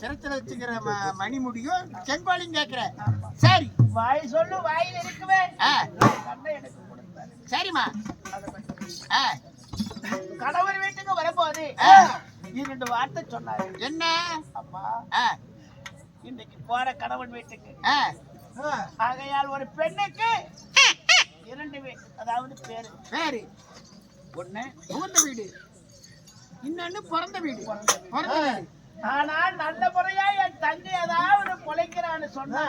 சிரத்தில் வச்சுக்கிற மணிமுடியும் செங்கோலையும் கேக்குற. சரி. வாய் சொல்லு வாயில் இருக்குவே சரிம்மா. கணவர் வீட்டுக்கு வரும்போது ஆ. இரண்டு வார்த்தை சொன்னாரு. என்ன? அம்மா இன்னைக்கு போற கணவன் வீட்டுக்கு. ஆகையால் ஒரு பெண்ணுக்கு இரண்டு வீடு அதாவது பேரு. சரி ஒண்ணு. புகுந்த வீடு. இன்னொன்னு பிறந்த வீடு. பிறந்த வீடு. ஆனால் நல்ல முறையா என் தங்கை ஏதாவது பொழைக்கிறான்னு சொன்னா.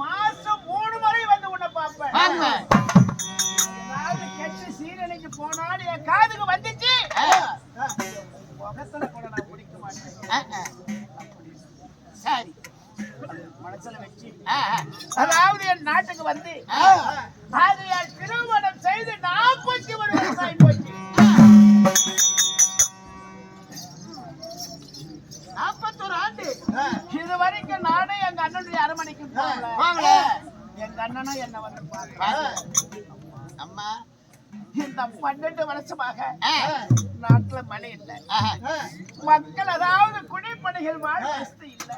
மாசம் மூணு முறை வந்து உன்னை பார்ப்பேன். ஏதாவது கெட்டு சீரழிஞ்சு போனாலும் என் காதுக்கு வந்துச்சு. முகத்துல கூட நான் பிடிக்க மாட்டேன். சரி. மனசுல வச்சு. அதாவது என் நாட்டுக்கு வந்து. ஆகையால் இது வரைக்கும் நானே எங்க அண்ணனுடைய அரமனைக்கு போகல. எங்க அண்ணனும் என்ன வந்து. அம்மா. இந்த பன்னெண்டு வருஷமாக நாட்டுல மழை இல்லை. மக்கள் அதாவது குடிப்பணிகள் வாழ வசதி இல்லை?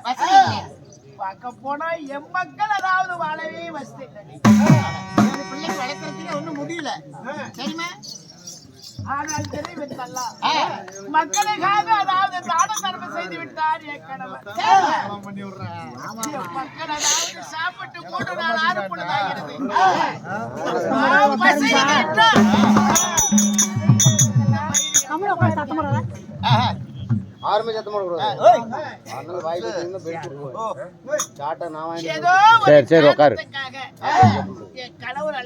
பார்க்க போனா எம் மக்கள் அதாவது வாழவே வசதி இல்லை. ஏழு பிள்ளைங்க வளர்க்கறதுக்கு ஒண்ணும் முடியல. சரிம்மா? ஆனால் தெரிவித்தல்லா. ஆ. மக்களுக்காக அதாவது தான தர்மம் செய்து விட்டார் என் கணவர் அதாவது சாப்பிட்டு ஆறு பொழுதாகிறது. ஆரம்பி சத்தம் போடக்கூடாது. சாட்டை நான் வாங்கி சரி, சரி, உட்காரு. கணவர்